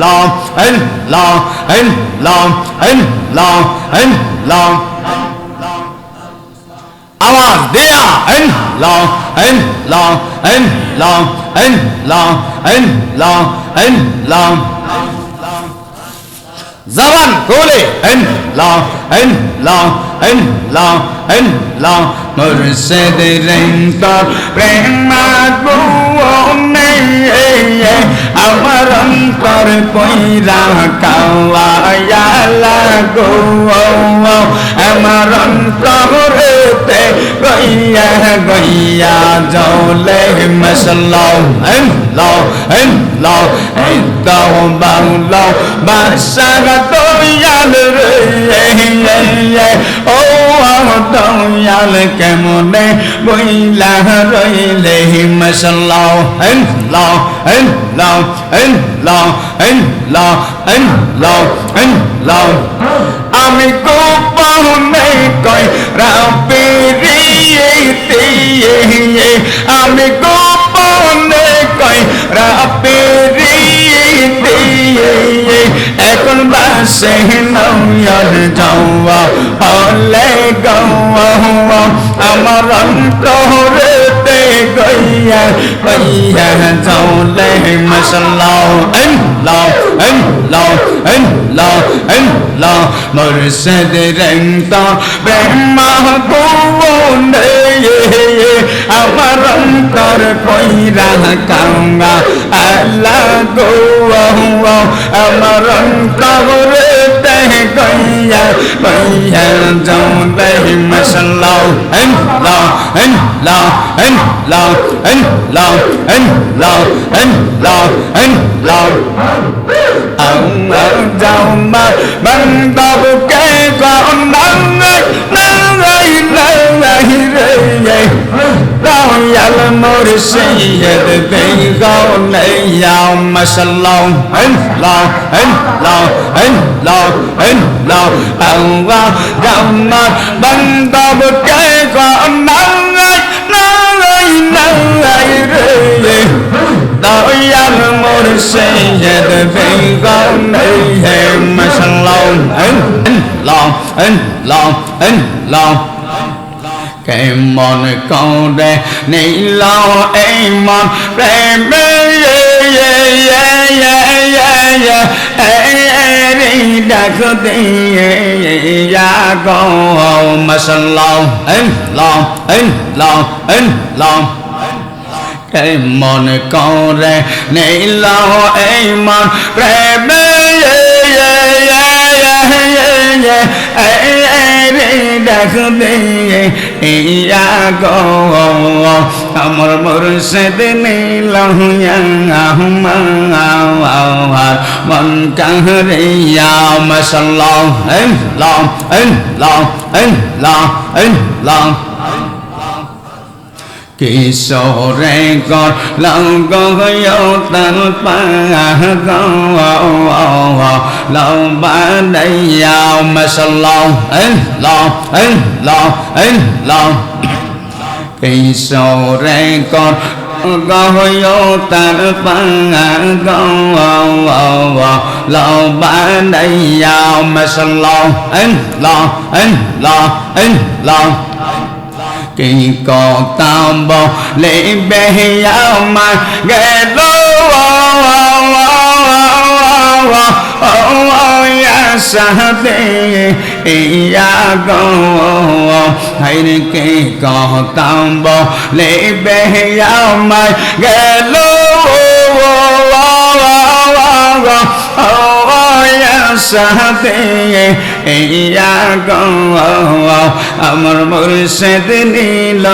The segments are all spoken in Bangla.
ইল্লাল্লাহ ইল্লাল্লাহ ইল্লাল্লাহ ইল্লাল্লাহ আওয়াজ দেয়া ইল্লাল্লাহ ইল্লাল্লাহ ইল্লাল্লাহ ইল্লাল্লাহ ইল্লাল্লাহ ইল্লাল্লাহ জবান খোলে ইল্লাহ ইল্লাহ ইল্লাহ ইল্লাহ মুর্শিদ রিন্তর প্রেমাত নেই আমার অন্তরেতে গইয়া গইয়া মসলাও ইল্লাহ ইল্লাহ ইল্লাহ বাউলাহ বাসাগ দয়াল রে ও দয়াল কেমনে বইলা রইলে মসলাও ইল্লাহ ইল্লাহ ইল্লাহ ইল্লাহ ইল্লাহ ইল্লাহ আমি গোপনে কই রাপিরিতে আমি গোপনে কই রাপিরিতে এখন বাসে নয়ন যাওয়া, হলে গাওয়া আমার অন্তরেতে গইয়া গইয়া যাওলে মশলাও الله الله مرشد رنگتا بے محبوبون دیئے امر انتر کوئی راہ کروں اللہ گو ہوا امر انتر رہتے ہیں کوئی ہے کوئی ہے جو بے مسلح اللہ اللہ اللہ اللہ اللہ اللہ اللہ اللہ ইল্লাহ ইল্লাহ ইল্লাহ ইল্লাহ মুর্শিদ রংতা ব্রহ্মা গোনে আমার অন্তর কইরা কাঙ্গা আল্লাহ গো আমার অন্তরে দেহ গইয়া গইয়া যাওলে মশলাও ইল্লাহ ইল্লাহ ইল্লাহ ইল্লাহ ইল্লাহ ইল্লাহ ইল্লাহ আমার জামা বন্দব কে গন্ডাং নাই নাই রে দয়াল মুর্শিদ বেগাও নেয়া মশাল্লাহ ইল্লাহ ইল্লাহ ইল্লাহ ইল্লাহ আল্লাহ জামা বন্দব কে গন্ডাং নাই নাই রে দয়াল মুর্শিদ বেগাও নেয়া ইল্লাহ ইল্লাহ কেমন করে নীল এই মন প্রেমে ডাক দিয়ে গো মশাল্লাহ লাহ লাহ লাহ কেমন করে নীল এই মন প্রেমে দিয়ে ইয়া গো। আমার মুর্শিদ নীল মন কাহরিয়া। মশাল্লাহ লাম লাম লাম লাম kỳ sổ rè con lòng con có yêu tan ba con ô ô lòng ba đây giàu mà sao lòng ấy lòng ấy lòng ấy lòng kỳ sổ rè con có yêu tan ba con ô ô lòng ba đây giàu mà sao lòng ấy lòng ấy lòng ấy lòng কি কতাম বলে বেহিয়ামার গেল সাথে ইয়া গো হাইর কে কতাম বলে বেহিয়ামার গেল সাথে আমার মুর্শিদ নীল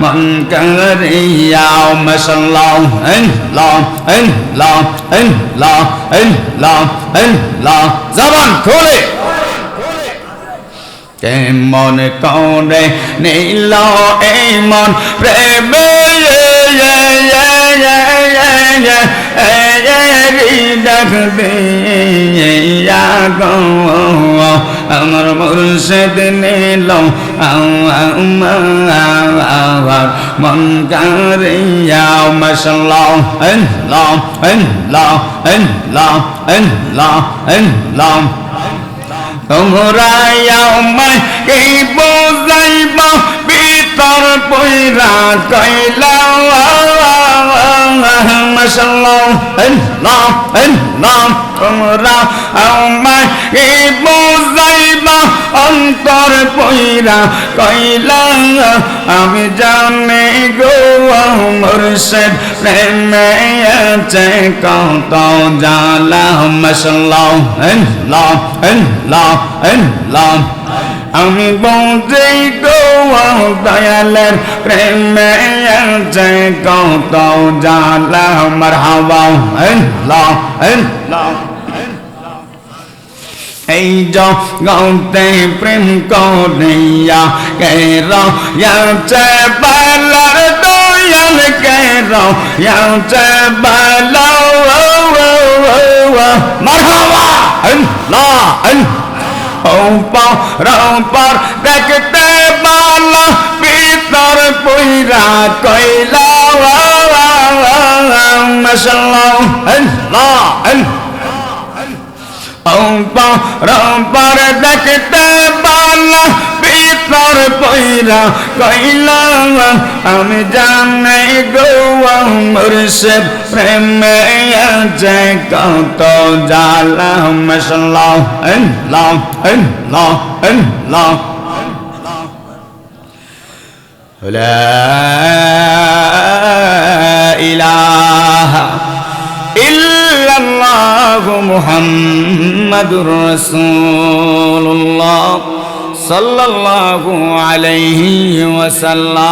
মন করিয়া, মশাল্লাহ লাম জবান খোলে। কেমন করে নীল এই মন প্রেমে ডাক আমার মুর্শিদ নিল মন কারিয়া মশাল্লাহ আল্লাহ আল্লাহ আল্লাহ আল্লাহ আল্লাহ। তোমরা আমায় বোঝাইব? কইলা আল্লাহ আল্লাহ তোমরা এই বোঝাইব, অন্তর পয়রা কইলা, আমি জানি গো মুর্শিদ প্রেমে আছে কত জালা মাশাল্লাহ আল্লাহ আল্লাহ আল্লাহ আমি বলছি গো দয়ালের প্রেমে আছে কত জালা, মারহাবা আল্লাহ আল্লাহ এই জগতে প্রেম করিয়া কের ইয়াছে বালার দয়াল কের ইয়াছে বালা মারহাবা আল্লাহ আল্লাহ পর দেখতে বালা ভিতর পুইরা কইলা মাশাল্লাহ আল্লাহ আল্লাহ রম্পার দেখতে বালা ভিতর পইরা কইলা আমি জানি গো মুর্শিদ প্রেমে আছে কত জালা মশাল্লাহ আল্লাহ আল্লাহ আল্লাহ لا إله إلا الله محمد رسول الله صلى الله عليه وسلم